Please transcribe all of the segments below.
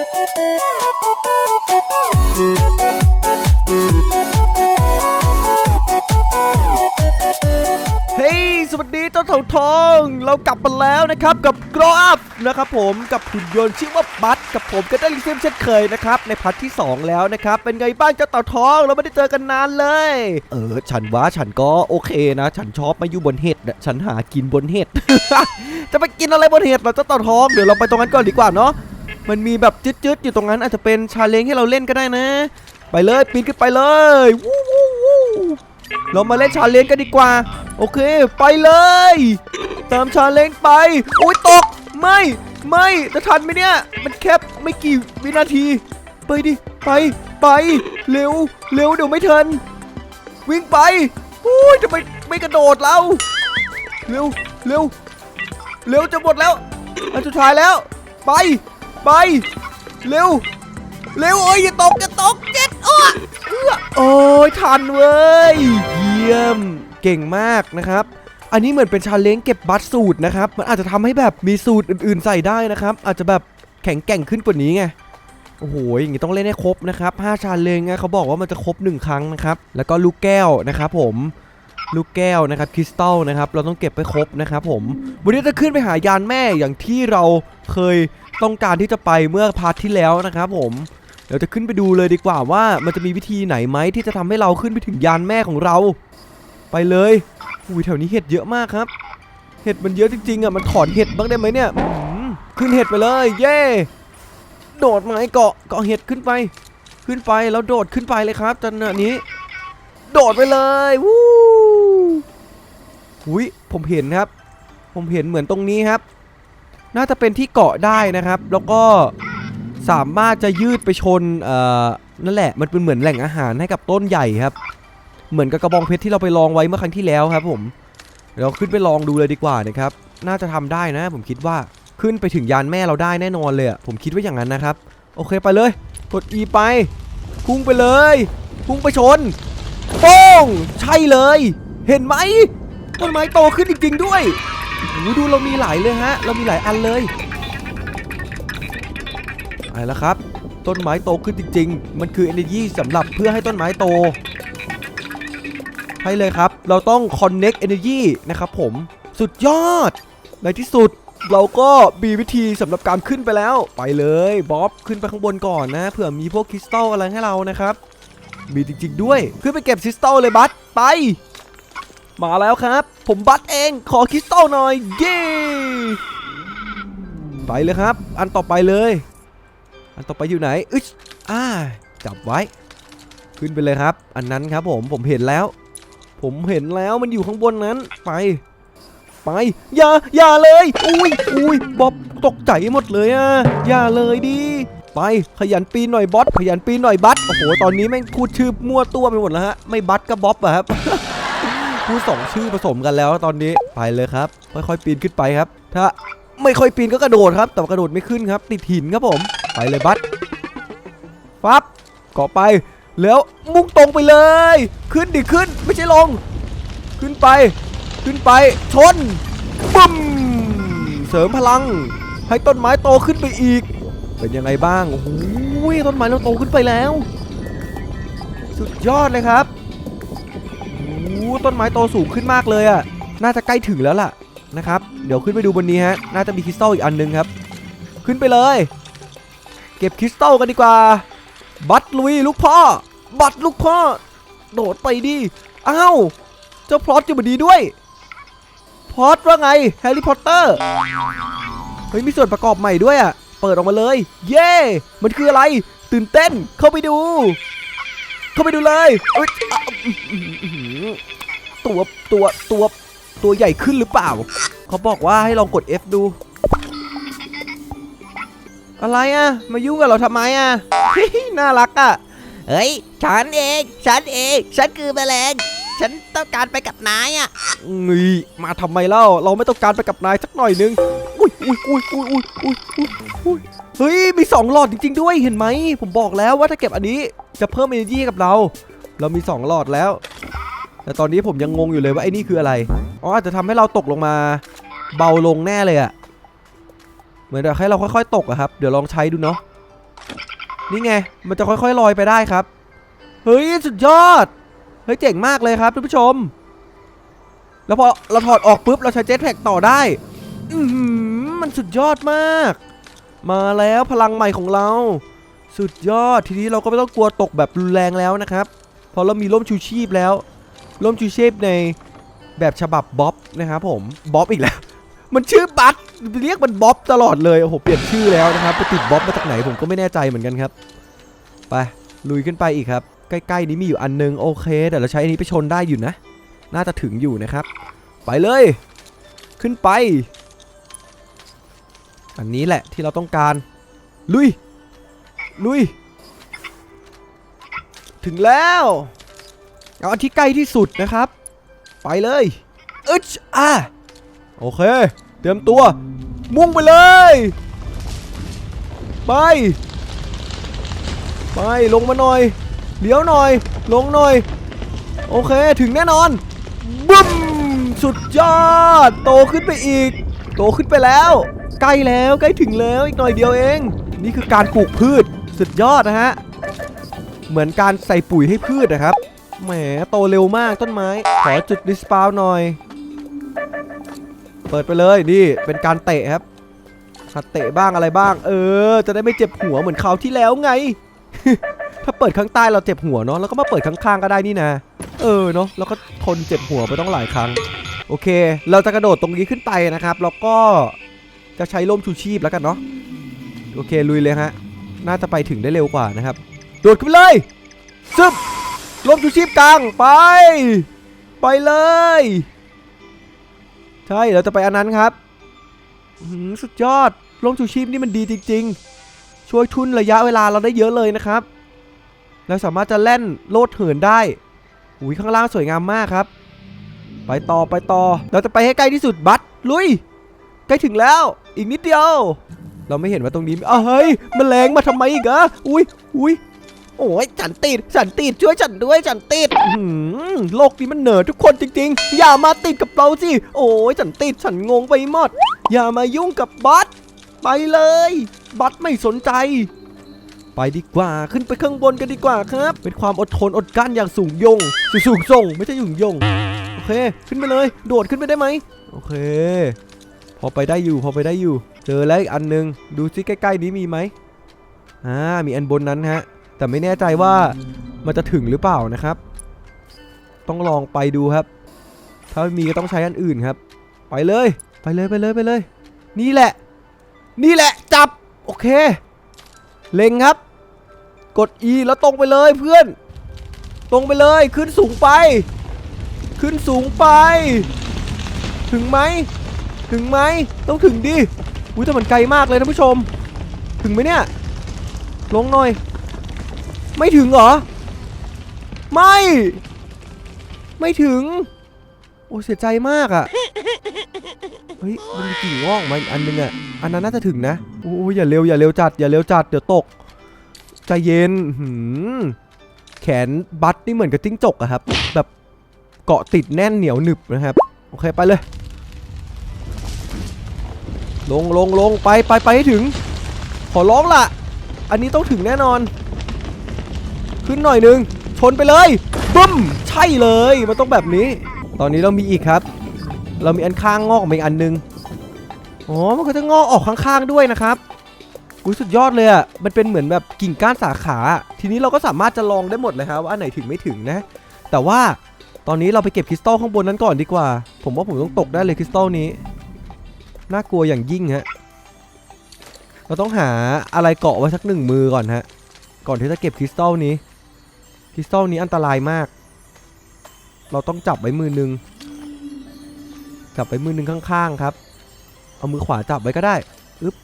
เฮ้ย สวัสดีเจ้าเถาทอง เรากลับมาแล้วนะครับกับ Grow Up นะครับผมกับหุ่นยนต์ชื่อว่าบัตกับผมก็ได้ลิซึมเช่นเคยนะครับในพาร์ทที่ 2 แล้วนะครับ เป็นไงบ้างเจ้าเต่าทองเราไม่ได้เจอกันนานเลย เออ ฉันว่าฉันก็โอเคนะ ฉันชอบมาอยู่บนเห็ดน่ะฉันหากินบนเห็ด จะไปกินอะไรบนเห็ดเหราเจ้าเต่าทองเดี๋ยวเราไปตรงนั้นก่อนดีกว่าเนาะ มันมีแบบจืดๆอยู่ตรงนั้นอาจจะเป็นชาเลนจ์ให้เราเล่นก็ได้นะ ไปเลยปีนขึ้นไปเลยวู้วู้วู้เรามาเล่นชาเลนจ์กันดีกว่า โอเค ไปเลยตามชาเลนจ์ไปโอ้ยตกไม่ไม่จะทันไหมเนี่ยมันแคบไม่กี่วินาที ไปดิไปไปเร็วเร็วเดี๋ยวไม่ทันวิ่งไปอุ้ยทำไมไม่กระโดดเราเร็วเร็วเร็วจะหมดแล้วอันสุดท้ายแล้ว ไป ไป เร็ว เร็วเอ้ยอย่าตกอย่าตกเจ็ดอ้วเออโอ้ยทันเว้ย เยี่ยม เก่งมากนะครับอันนี้เหมือนเป็นชาเลนจ์เก็บบัตรสูตรนะครับ มันอาจจะทำให้แบบมีสูตรอื่นๆใส่ได้นะครับ อาจจะแบบแข็งแกร่งขึ้นกว่านี้ไง โอ้โห อย่างนี้ต้องเล่นให้ครบนะครับ5ชาเลนจ์นะเขาบอกว่ามันจะครบ 1 ครั้งนะครับ แล้วก็ลูกแก้วนะครับผม ลูกแก้วนะครับคริสตัลนะครับเราต้องเก็บไปครบนะครับผมวันนี้จะขึ้นไปหายานแม่อย่างที่เราเคยต้องการที่จะไปเมื่อพาร์ทที่แล้วนะครับผมเดี๋ยวจะขึ้นไปดูเลยดีกว่าว่ามันจะมีวิธีไหนไหมที่จะทำให้เราขึ้นไปถึงยานแม่ของเรา ไปเลยอุ้ยแถวนี้เห็ดเยอะมากครับ เห็ดมันเยอะจริงๆอะมันถอนเห็ดบ้างได้ไหมเนี่ยขึ้นเห็ดไปเลยเย่โดดไม้เกาะเกาะเห็ดขึ้นไป ขึ้นไปแล้วโดดขึ้นไปเลยครับจันนี้ โดดไปเลยวู้อุ้ยผมเห็นครับ ผมเห็นเหมือนตรงนี้ครับ น่าจะเป็นที่เกาะได้นะครับ แล้วก็สามารถจะยืดไปชนเอ่อนั่นแหละมันเป็นเหมือนแหล่งอาหารให้กับต้นใหญ่ครับ เหมือนกับกระบองเพชรที่เราไปลองไว้เมื่อครั้งที่แล้วครับ ผมเราขึ้นไปลองดูเลยดีกว่านะครับ น่าจะทำได้นะ ผมคิดว่าขึ้นไปถึงยานแม่เราได้แน่นอนเลยผมคิดว่าอย่างนั้นนะครับ โอเคไปเลย กด E ไปพุ่งไปเลยพุ่งไปชน โป้งใช่เลย เห็นไหมต้นไม้โตขึ้นจริง ๆ ด้วยโอ้ดูเรามีหลายเลยฮะ เรามีหลายอันเลยไปแล้วครับ ต้นไม้โตขึ้นจริง ๆ มันคือ energy สำหรับเพื่อให้ต้นไม้โตใช่เลยครับ เราต้อง connect energy นะครับผมสุดยอด ในที่สุดเราก็มีวิธีสำหรับการขึ้นไปแล้ว ไปเลยบ๊อบขึ้นไปข้างบนก่อนนะเผื่อมีพวกคริสตัลอะไรให้เรานะครับ มีจริง ๆ ด้วย ขึ้นไปเก็บคริสตัลเลยบัสไป มาแล้วครับ ผมบัสเองขอคริสตัลหน่อย เย้ไปเลยครับ อันต่อไปเลย อันต่อไปอยู่ไหนอึชอ่าจับไว้ ขึ้นไปเลยครับ อันนั้นครับผมผมเห็นแล้ว ผมเห็นแล้วมันอยู่ข้างบนนั้นไปไปอย่าอย่าเลย อุ้ยอุ้ยบ๊อบตกใจหมดเลยอะอย่าเลยดิ ไปขยันปีนหน่อยบอสขยันปีนหน่อยบัสโอ้โหตอนนี้แม่งพูดชื่อมั่วตัวไปหมดแล้วฮะไม่บัสก็บ๊อบอะครับพูดสองชื่อผสมกันแล้วตอนนี้ไปเลยครับ ค่อยๆปีนขึ้นไปครับ ถ้าไม่ค่อยปีนก็กระโดดครับ แต่กระโดดไม่ขึ้นครับ ติดหินครับผม ไปเลยบัสฟับเกาะไปแล้วมุ่งตรงไปเลย ขึ้นดิขึ้นไม่ใช่ลง ขึ้นไป ขึ้นไปชนบึ้มเสริมพลัง ให้ต้นไม้โตขึ้นไปอีก เป็นยังไงบ้างโอ้โหต้นไม้เราโตขึ้นไปแล้ว สุดยอดเลยครับโอ้ต้นไม้โตสูงขึ้นมากเลยอะ่ะน่าจะใกล้ถึงแล้วล่ะนะครับเดี๋ยวขึ้นไปดูบนนี้ฮะน่าจะมีคริสตัลอีกอันนึงครับ ขึ้นไปเลย เก็บคริสตัลกันดีกว่า บัตลุยลูกพ่อ บัตลูกพ่อ โดดไปดิอ้าวเจ้าพลอตอยู่บดีด้วยพลอตว่าไงแฮร์รี่พอตเตอร์เฮ้ยมีส่วนประกอบใหม่ด้วยอะ เปิดออกมาเลย เย้มันคืออะไร ตื่นเต้น เข้าไปดู เข้าไปดูเลยตัวตัวตัวตัวใหญ่ขึ้นหรือเปล่า เขาบอกว่าให้ลองกด F ดู อะไรอะ มายุ่งกับเราทำไมอะ น่ารักอะ เฮ้ย ฉันเอง ฉันเอง ฉันคือแมลง ฉันต้องการไปกับนายอะมาทำไมเล่า เราไม่ต้องการไปกับนายสักหน่อยนึง อุ้ยอุ้ยอุ้ยอุ้ยอุ้ยอุ้ยอุ้ยเฮ้ย มี 2 หลอดจริง ๆ ด้วยเห็นไหม ผมบอกแล้วว่าถ้าเก็บอันนี้จะเพิ่มเอเนอร์จีกับเรา เรามี 2 หลอดแล้ว แต่ตอนนี้ผมยังงงอยู่เลยว่าไอ้นี่คืออะไร อ๋ออาจจะทำให้เราตกลงมาเบาลงแน่เลยอะเหมือนแบบให้เราค่อยๆ ตกอะครับ เดี๋ยวลองใช้ดูเนาะ นี่ไง มันจะค่อยๆลอยไปได้ครับ เฮ้ย สุดยอด เฮ้ย เจ๋งมากเลยครับทุกผู้ชม แล้วพอเราถอดออกปุ๊บ เราใช้เจ็ตแพ็กต่อได้ อือหือมันสุดยอดมาก มาแล้วพลังใหม่ของเรา สุดยอดทีนี้เราก็ไม่ต้องกลัวตกแบบรุนแรงแล้วนะครับเพราะเรามีร่มชูชีพแล้ว ร่มชูชีพในแบบฉบับบ๊อบนะครับผมบ๊อบอีกแล้ว มันชื่อบัตเรียกมันบ๊อบตลอดเลยโอ้โหเปลี่ยนชื่อแล้วนะครับไปติดบ๊อบมาจากไหนผมก็ไม่แน่ใจเหมือนกันครับไปลุยขึ้นไปอีกครับ ใกล้ๆนี้มีอยู่อันนึงโอเคแต่เราใช้อันนี้ไปชนได้อยู่นะ น่าจะถึงอยู่นะครับ ไปเลย ขึ้นไป อันนี้แหละที่เราต้องการ ลุย ลุย ถึงแล้ว เอาอันที่ใกล้ที่สุดนะครับ ไปเลยอึชอะโอเค เตรียมตัว มุ่งไปเลย ไป ไปลงมาหน่อย เลี้ยวหน่อย ลงหน่อย โอเคถึงแน่นอน บึ้ม สุดยอด โตขึ้นไปอีก โตขึ้นไปแล้ว ใกล้แล้วใกล้ถึงแล้วอีกหน่อยเดียวเอง นี่คือการปลูกพืชสุดยอดนะฮะ เหมือนการใส่ปุ๋ยให้พืชนะครับ แหมโตเร็วมากต้นไม้ ขอจุดดิสปาวหน่อย เปิดไปเลยนี่เป็นการเตะครับหัดเตะบ้างอะไรบ้าง เออ จะได้ไม่เจ็บหัวเหมือนคราวที่แล้วไง ถ้าเปิดข้างใต้เราเจ็บหัวเนาะแล้วก็มาเปิดข้างๆก็ได้นี่นะเออเนาะแล้วก็ทนเจ็บหัวไปต้องหลายครั้ง โอเค เราจะกระโดดตรงนี้ขึ้นไปนะครับ แล้วก็ จะใช้ร่มชูชีพแล้วกันเนาะโอเคลุยเลยฮะน่าจะไปถึงได้เร็วกว่านะครับ โดดขึ้นเลยซึบร่มชูชีพกลางไป ไปเลย ใช่เราจะไปอันนั้นครับหือสุดยอดร่มชูชีพนี่มันดีจริง ๆ ช่วยทุนระยะเวลาเราได้เยอะเลยนะครับเราสามารถจะแล่นโลดเหินได้อุ้ยข้างล่างสวยงามมากครับ ไปต่อไปต่อ เราจะไปให้ใกล้ที่สุดบัสลุย ใกล้ถึงแล้ว อีกนิดเดียว เราไม่เห็นว่าตรงนี้อ้าวเฮ้ยแมลงมาทำไมอีกอะอุ้ยอุ้ยโอ้ยฉันติดฉันติดช่วยฉันด้วยฉันติดโลกนี้มันเหนือทุกคนจริง ๆ อย่ามาติดกับเราสิโอ้ยฉันติดฉันงงไปหมด อย่ามายุ่งกับบัสไปเลย บัสไม่สนใจ ไปดีกว่าขึ้นไปข้างบนกันดีกว่าครับ เป็นความอดทนอดกลั้นอย่างสูงยง สูงส่ง ไม่ใช่สูงยงโอเค ขึ้นไปเลย โดดขึ้นไปได้ไหมโอเค พอไปได้อยู่ พอไปได้อยู่ เจอแล้วอีกอันหนึง ดูซิใกล้ๆนี้มีไหมอ่า มีอันบนนั้นฮะ แต่ไม่แน่ใจว่ามันจะถึงหรือเปล่านะครับ ต้องลองไปดูครับ ถ้าไม่มีก็ต้องใช้อันอื่นครับ ไปเลย ไปเลย ไปเลย ไปเลย นี่แหละ นี่แหละ จับ โอเค เล็งครับ กด E แล้วตรงไปเลยเพื่อน ตรงไปเลย ขึ้นสูงไป ขึ้นสูงไป ถึงไหม ถึงไหมต้องถึงดิอุ้ยแต่มันไกลมากเลยท่านผู้ชม ถึงไหมเนี่ย ลงหน่อย ไม่ถึงเหรอ ไม่ ไม่ถึง โอ้เสียใจมากอะ่ะเฮ้ยมันมีกิ่งงอกมาอีกอันนึงอะ่ะอันนั้นน่าจะถึงนะโอ้ยอย่าเร็วอย่าเร็วจัดอย่าเร็วจัดเดี๋ยวตกใจเย็นหืมแขนบัตนี่เหมือนกับจิ้งจกอะครับ แบบเกาะติดแน่นเหนียวหนึบนะครับ โอเคไปเลย ลงลงลงไปไปไปให้ถึง ขอร้องล่ะ อันนี้ต้องถึงแน่นอน ขึ้นหน่อยนึง ชนไปเลยบึ้ม ใช่เลย มันต้องแบบนี้ ตอนนี้เรามีอีกครับ เรามีอันข้างงอกมาอีกอันนึง อ๋อ มันก็จะงอกออกข้างๆด้วยนะครับอุ้ยสุดยอดเลยอะ มันเป็นเหมือนแบบกิ่งก้านสาขา ทีนี้เราก็สามารถจะลองได้หมดเลยครับว่าอันไหนถึงไม่ถึงนะ แต่ว่าตอนนี้เราไปเก็บคริสตัลข้างบนนั้นก่อนดีกว่า ผมว่าผมต้องตกได้เลยคริสตัลนี้ น่ากลัวอย่างยิ่งฮะ เราต้องหาอะไรเกาะไว้สักหนึ่งมือก่อนฮะ ก่อนที่จะเก็บคริสตัลนี้ คริสตัลนี้อันตรายมาก เราต้องจับไว้มือหนึง จับไว้มือหนึงข้างๆครับ เอามือขวาจับไว้ก็ได้อึ๊บ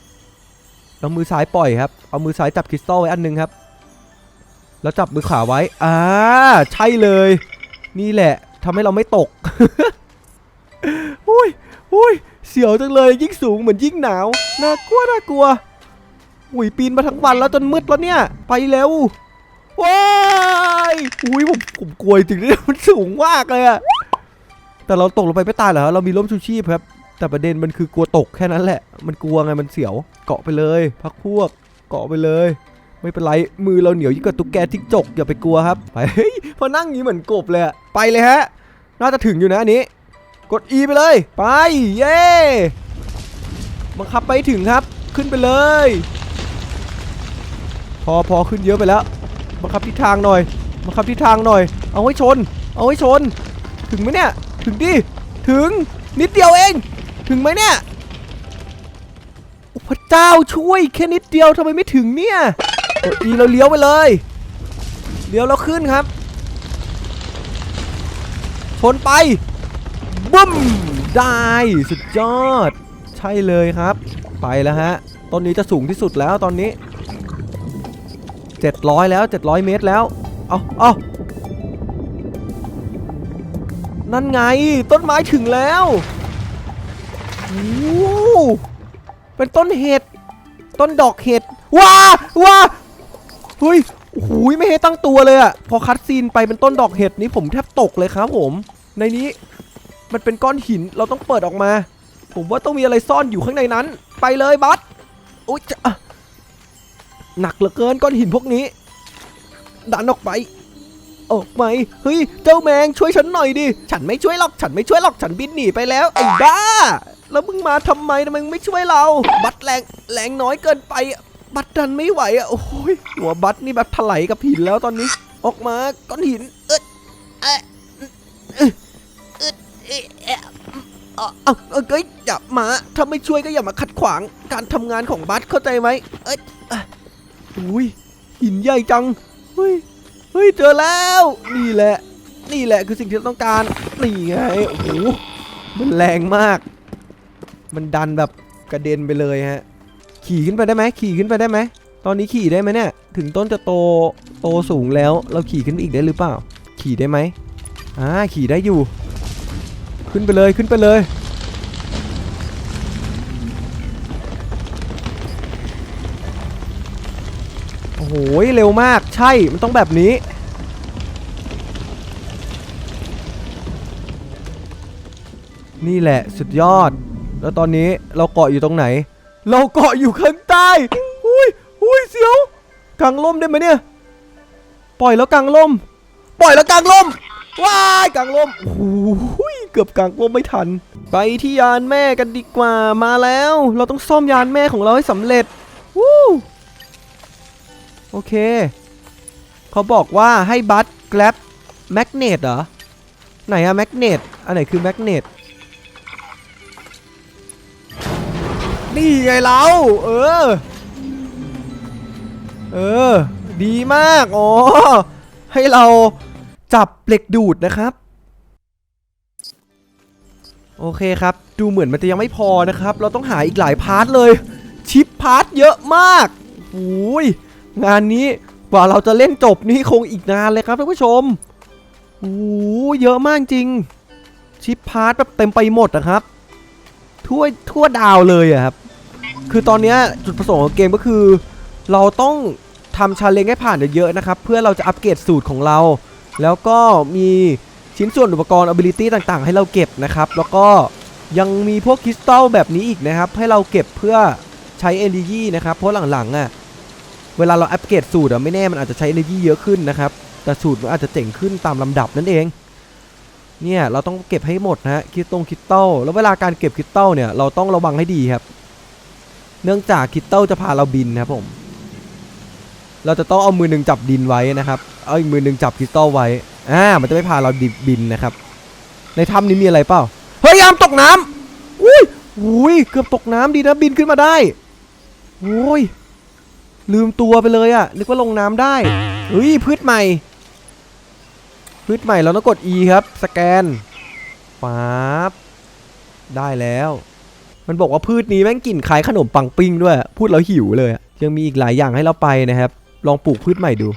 แล้วมือซ้ายปล่อยครับ เอามือซ้ายจับคริสตัลไว้อันหนึงครับ แล้วจับมือขวาไว้ อ่า ใช่เลย นี่แหละทำให้เราไม่ตกอุ้ย อุ้ยเสียวจังเลยยิ่งสูงเหมือนยิ่งหนาวน่ากลัวน่ากลัวอุ้ยปีนมาทั้งวันแล้วจนมืดแล้วเนี่ย ไปเร็วว้ายอุ้ยผมผมกลัวจริงเนี่ยมันสูงมากเลยอะแต่เราตกลงไปไม่ตายเหรอเรามีร่มชูชีพครับ แต่ประเด็นมันคือกลัวตกแค่นั้นแหละ มันกลัวไงมันเสียวเกาะไปเลย พักพวกเกาะไปเลย ไม่เป็นไรมือเราเหนียวยิ่งกว่าตุ๊กแกทิกจกอย่าไปกลัวครับไปเฮ้ยพอนั่งอย่างนี้เหมือนกบเลยไปเลยฮะ น่าจะถึงอยู่นะอันนี้ กด E ไปเลย ไป เย้บังคับไปถึงครับ ขึ้นไปเลย พอพอขึ้นเยอะไปแล้ว บังคับทิศทางหน่อย บังคับทิศทางหน่อย เอาให้ชน เอาให้ชน ถึงไหมเนี่ย ถึงดิ ถึง นิดเดียวเอง ถึงไหมเนี่ยพระเจ้าช่วยแค่นิดเดียวทำไมไม่ถึงเนี่ย กด E เราเลี้ยวไปเลย เลี้ยวแล้วขึ้นครับ ชนไป บึ้ม ได้สุดยอด ใช่เลยครับ ไปแล้วฮะ ต้นนี้จะสูงที่สุดแล้วตอนนี้ 700 แล้ว 700 เมตรแล้ว เอาเอานั่นไงต้นไม้ถึงแล้วเป็นต้นเห็ด ต้นดอกเห็ด ว้า ว้าเฮ้ยโอ้โหไม่ให้ตั้งตัวเลยอะพอคัดซีนไปเป็นต้นดอกเห็ดนี้ผมแทบตกเลยครับผม ในนี้ มันเป็นก้อนหินเราต้องเปิดออกมา ผมว่าต้องมีอะไรซ่อนอยู่ข้างในนั้น ไปเลยบัสอุ๊ยจะอะหนักเหลือเกินก้อนหินพวกนี้ ดันออกไป ออกไปเฮ้ยเจ้าแมงช่วยฉันหน่อยดิฉันไม่ช่วยหรอกฉันไม่ช่วยหรอกฉันบินหนีไปแล้วไอ้บ้า แล้วมึงมาทำไมทำไมไม่ช่วยเรา บัตแรงแรงน้อยเกินไป บัตดันไม่ไหวอะโอ้ยหัวบัตนี่แบบถลายกับหินแล้วตอนนี้ ออกมาก้อนหิน เอ้ยเอ๊ะ เอ๊ะเอาเอาเอเอ้ยอย่ามา ถ้าไม่ช่วยก็อย่ามาขัดขวาง การทำงานของบัตเข้าใจไหมเอ้ยอะอุ้ยหินใหญ่จัง เฮ้ย เฮ้ย เจอแล้ว นี่แหละ นี่แหละคือสิ่งที่เราต้องการ นี่ไง โอ้โห มันแรงมาก มันดันแบบกระเด็นไปเลยฮะ ขี่ขึ้นไปได้ไหม ขี่ขึ้นไปได้ไหม ตอนนี้ขี่ได้ไหมเนี่ย ถึงต้นจะโต โตสูงแล้ว เราขี่ขึ้นไปอีกได้หรือเปล่า ขี่ได้ไหมอ่า ขี่ได้อยู่ ขึ้นไปเลยขึ้นไปเลย โอ้โหเร็วมากใช่มันต้องแบบนี้ นี่แหละสุดยอด แล้วตอนนี้เราเกาะอยู่ตรงไหน เราเกาะอยู่ข้างใต้อุ้ยอุ้ยเสียวกางล่มได้ไหมเนี่ย ปล่อยแล้วกางล่ม ปล่อยแล้วกางล่มว้ายกางล่มโอ้โหเกือบกลางล่มไม่ทัน ไปที่ยานแม่กันดีกว่ามาแล้ว เราต้องซ่อมยานแม่ของเราให้สำเร็จวู้โอเค เขาบอกว่าให้บัตแกลบแมกเนตเหรอ ไหนอะแมกเนตอันไหนคือแมกเนตนี่ไงเรา เออ เออ ดีมาก อ๋อ ให้เราจับเหล็กดูดนะครับ โอเคครับ ดูเหมือนมันจะยังไม่พอนะครับ เราต้องหาอีกหลายพาร์ทเลย ชิปพาร์ทเยอะมากโอ้ยงานนี้กว่าเราจะเล่นจบนี่คงอีกนานเลยครับท่านผู้ชมโอ้เยอะมากจริง ชิปพาร์ทแบบเต็มไปหมดนะครับ ทั่วทั่วดาวเลยอะครับ คือตอนนี้จุดประสงค์ของเกมก็คือ เราต้องทำชาเลนจ์ให้ผ่านเยอะๆนะครับ เพื่อเราจะอัปเกรดสูตรของเรา แล้วก็มี ชิ้นส่วนอุปกรณ์ ability ต่างๆ ให้เราเก็บนะครับ แล้วก็ยังมีพวกคริสตัลแบบนี้อีกนะครับ ให้เราเก็บเพื่อใช้ energy นะครับ เพราะหลังๆอะเวลาเราอัปเกรดสูตรอะไม่แน่มันอาจจะใช้ energy เยอะขึ้นนะครับ แต่สูตรมันอาจจะเจ๋งขึ้นตามลำดับนั่นเองเนี่ยเราต้องเก็บให้หมดนะฮะคริสตงคริสตัลแล้วเวลาการเก็บคริสตัลเนี่ยเราต้องระวังให้ดีครับ เนื่องจากคริสตัลจะพาเราบินนะครับผม เราจะต้องเอามือหนึ่งจับดินไว้นะครับ เอาอีกมือหนึ่งจับคริสตัลไว้ อ่า มันจะไม่พาเราดิบินนะครับ ในถ้ำนี้มีอะไรเปล่า เฮ้ยยามตกน้ำอุ้ยอุ้ย เกือบตกน้ำดีนะบินขึ้นมาได้โอ้ย ลืมตัวไปเลยอะนึกว่าลงน้ำได้เฮ้ยพืชใหม่ พืชใหม่เราต้องกด E ครับ สแกนปั๊บได้แล้ว มันบอกว่าพืชนี้แม่งกลิ่นคล้ายขนมปังปิ้งด้วย พูดแล้วหิวเลย ยังมีอีกหลายอย่างให้เราไปนะครับ ลองปลูกพืชใหม่ดู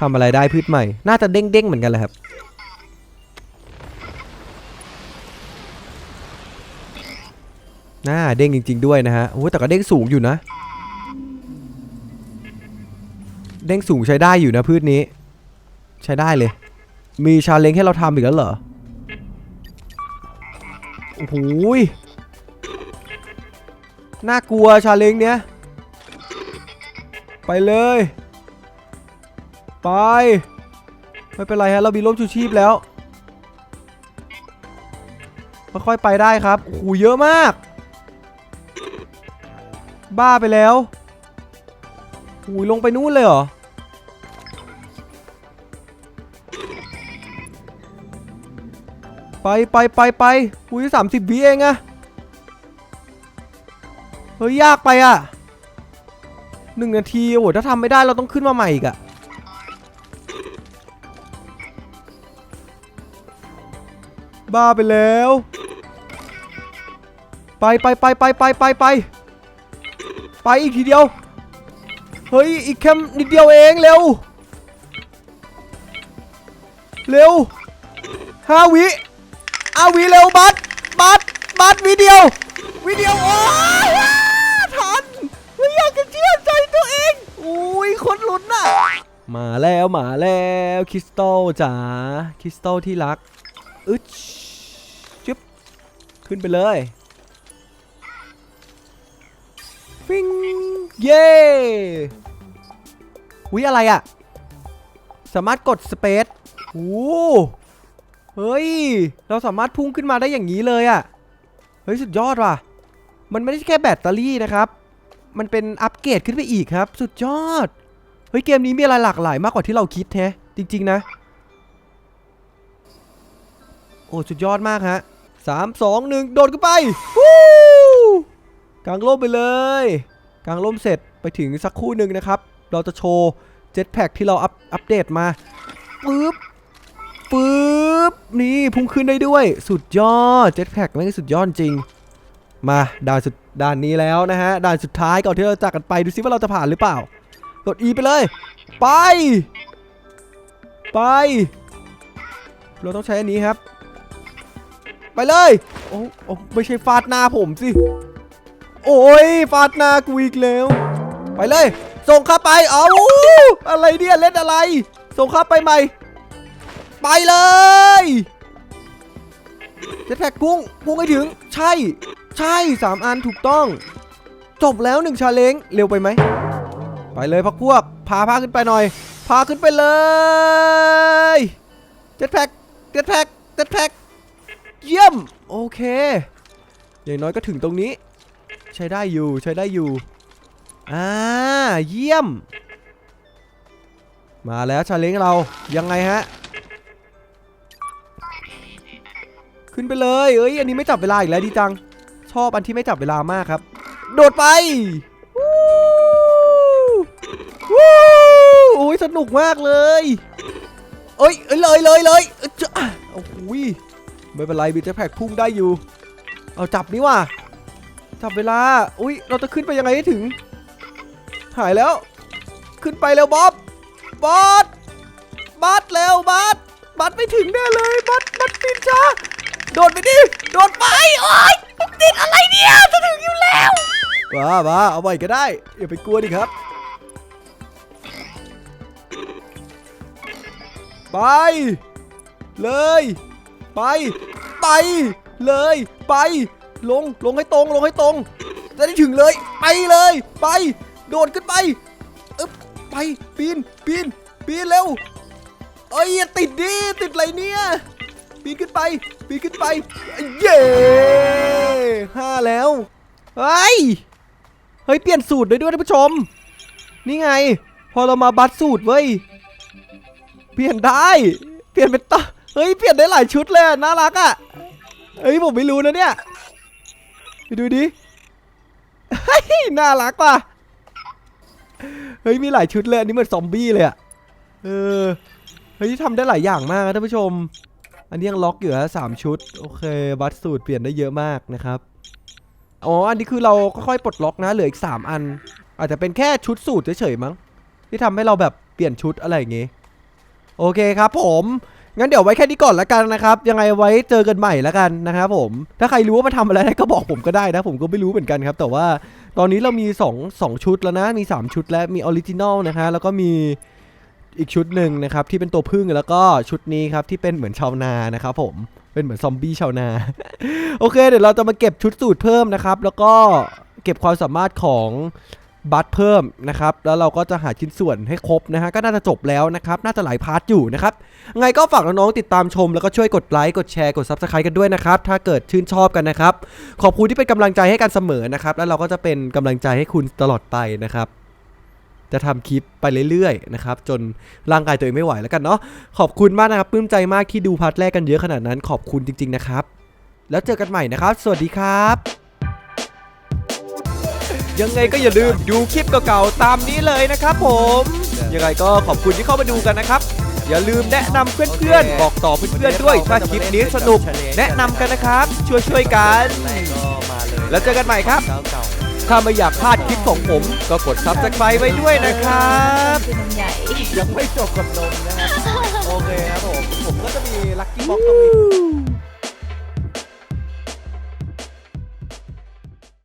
ทำอะไรได้พืชใหม่ น่าจะเด้งๆเหมือนกันแหละครับน่าเด้งจริง ๆ ด้วยนะฮะ โอ้แต่ก็เด้งสูงอยู่นะ เด้งสูงใช้ได้อยู่นะพืชนี้ ใช้ได้เลย มีชาเลนจ์ให้เราทำอีกแล้วเหรอ โอ้โหน่ากลัวชาเลนจ์เนี้ย ไปเลย ไป ไม่เป็นไรฮะ เรามีร่มชูชีพแล้วค่อยๆไปได้ครับโอ้โหเยอะมาก บ้าไปแล้วโอ้ยลงไปนู่นเลยเหรอ ไปไปไปไปอุ้ยสามสิบวิเองอะเฮ้ย ยากไปอะหนึ่งนาที โอ้โหถ้าทำไม่ได้เราต้องขึ้นมาใหม่อีกอะ บ้าไปแล้ว ไปไปไปไปไปไปไปไปอีกทีเดียว เฮ้ย อีกแค่นิดเดียวเองเร็ว เร็วห้าวิอาวิเร็วบัสบัสบัสวิดีโอวิดีโอโอ้ยทันไม่อยากจะเชื่อใจตัวเองอุ้ยคนลุ้นน่ะมาแล้วมาแล้วคริสตัลจ๋าคริสตัลที่รักอึดจึ๊บ ขึ้นไปเลยฟิงเย้อุ้ยอะไรอะสามารถกดสเปซโอ้เฮ้ย เราสามารถพุ่งขึ้นมาได้อย่างนี้เลยอะเฮ้ย สุดยอดว่ะ มันไม่ได้แค่แบตเตอรี่นะครับ มันเป็นอัปเกรดขึ้นไปอีกครับ สุดยอด เฮ้ย เกมนี้มีอะไรหลากหลายมากกว่าที่เราคิดแท้จริง ๆ นะ โอ้ สุดยอดมากฮะ สามสองหนึ่งโดดขึ้นไปวู้กางร่มไปเลยกางร่มเสร็จไปถึงสักคู่หนึ่งนะครับ เราจะโชว์เจ็ตแพ็กที่เราอัปอัปเดตมาปึ๊บปึ๊บนี่พุ่งขึ้นได้ด้วย สุดยอดเจ็ตแพ็กไม่งสุดยอดจริง มาด่านสุดด่านนี้แล้วนะฮะด่านสุดท้ายก่อนที่เราจะจากกันไปดูซิว่าเราจะผ่านหรือเปล่ากด E ไปเลย ไป ไป เราต้องใช้อันนี้ครับ ไปเลย โอ้โอ้ไม่ใช่ฟาดหน้าผมสิ โอ้ยฟาดหน้ากูอีกแล้ว ไปเลย ส่งเข้าไป เอาอะไรเนี่ยเล่นอะไร ส่งเข้าไปใหม่ ไปเลยเจ็ตแพ็กพุ่งพุ่งให้ถึง ใช่ ใช่สามอันถูกต้อง จบแล้วหนึ่งชาเลงเร็วไปไหม ไปเลยพักพวก พาพาขึ้นไปหน่อย พาขึ้นไปเลยเจ็ตแพ็กเจ็ตแพ็กเจ็ตแพ็ก เยี่ยม โอเค อย่างน้อยก็ถึงตรงนี้ ใช้ได้อยู่ใช้ได้อยู่ อ่า เยี่ยม มาแล้วชาเลนจ์เรายังไงฮะ ขึ้นไปเลย เอ้ย อันนี้ไม่จับเวลาอีกแล้วดีจัง ชอบอันที่ไม่จับเวลามากครับ โดดไปวู้วู้โอ้ยสนุกมากเลย เอ้ยเอ้ยเลยเลยเลยเอ้ยจะอะโอ้ย ไม่เป็นไรบิจแพ็กพุ่งได้อยู่ เอาจับนี่ว่ะจับเวลา อุ้ยเราจะขึ้นไปยังไงให้ถึง หายแล้ว ขึ้นไปเร็วบ๊อบ บอสบัสเร็วบัสบัสไม่ถึงแน่เลยบัสบัสปิดช้า โดดไปดิ โดดไป โอ๊ยติดอะไรเนี่ย จะถึงอยู่แล้วว้าว้าเอาไปก็ได้ อย่าไปกลัวดิครับ ไป เลย ไป ไป เลย ไป ลง ลงให้ตรง ลงให้ตรง จะได้ถึงเลย ไปเลย ไป โดดขึ้นไปอึ๊บไป ปีน ปีน ปีนเร็ว เอ้ยติดดิ ติดอะไรเนี่ย ปีนขึ้นไป ปีนขึ้นไป เย้ห้าแล้ว เฮ้ย เฮ้ย เปลี่ยนสูตรด้วยด้วยท่านผู้ชม นี่ไง พอเรามาบัตรสูตรเว้ย เปลี่ยนได้ เปลี่ยนเป็นตา เฮ้ยเปลี่ยนได้หลายชุดเลยน่ารักอะเฮ้ยผมไม่รู้นะเนี่ยไปดูดิเฮ้ยน่ารักว่ะเฮ้ยมีหลายชุดเลยอันนี้เหมือนซอมบี้เลยอะเออเฮ้ยทำได้หลายอย่างมากนะท่านผู้ชม อันนี้ยังล็อกอยู่ฮะสามชุดโอเคบัตรสูตรเปลี่ยนได้เยอะมากนะครับอ๋ออันนี้คือเราค่อยๆปลดล็อกนะเหลืออีก 3 อัน อาจจะเป็นแค่ชุดสูตรเฉยๆมั้งที่ทำให้เราแบบเปลี่ยนชุดอะไรอย่างงี้โอเคครับผม งั้นเดี๋ยวไว้แค่นี้ก่อนละกันนะครับ ยังไงไว้เจอกันใหม่ละกันนะครับผม ถ้าใครรู้ว่ามาทำอะไรก็บอกผมก็ได้นะ ผมก็ไม่รู้เหมือนกันครับ แต่ว่าตอนนี้เรามี2 2ชุดแล้วนะ มี 3 ชุดแล้ว มีออริจินอลนะฮะ แล้วก็มีอีกชุดหนึ่งนะครับที่เป็นตัวพึ่งแล้วก็ชุดนี้ครับที่เป็นเหมือนชาวนานะครับผม เป็นเหมือนซอมบี้ชาวนา โอเค เดี๋ยวเราจะมาเก็บชุดสูตรเพิ่มนะครับ แล้วก็เก็บความสามารถของ บัตเพิ่มนะครับ แล้วเราก็จะหาชิ้นส่วนให้ครบนะฮะ ก็น่าจะจบแล้วนะครับ น่าจะหลายพาร์ทอยู่นะครับ ไงก็ฝากน้องๆติดตามชม แล้วก็ช่วยกดไลค์ กดแชร์ กด Subscribe กันด้วยนะครับ ถ้าเกิดชื่นชอบกันนะครับ ขอบคุณที่เป็นกำลังใจให้กันเสมอนะครับ แล้วเราก็จะเป็นกำลังใจให้คุณตลอดไปนะครับ จะทำคลิปไปเรื่อยๆนะครับ จนร่างกายตัวเองไม่ไหวแล้วกันเนาะ ขอบคุณมากนะครับ ปลื้มใจมากที่ดูพาร์ทแรกกันเยอะขนาดนั้น ขอบคุณจริง ๆนะครับ แล้วเจอกันใหม่นะครับ สวัสดีครับ ยังไงก็อย่าลืมดูคลิปเก่าๆตามนี้เลยนะครับผม ยังไงก็ขอบคุณที่เข้ามาดูกันนะครับ อย่าลืมแนะนำเพื่อนๆ บอกต่อเพื่อนๆด้วยถ้าคลิปนี้สนุก แนะนำกันนะครับ ช่วยๆกันก็มาเลยแล้วเจอกันใหม่ครับเจ้าเก่าถ้าไม่อยากพลาดคลิปของผม ก็กด subscribe ไว้ด้วยนะครับเป็นนมใหญ่ ยังไม่จบกับนมนะครับ โอเคครับผม ผมก็จะมีลัคกี้บ็อกตรงนี้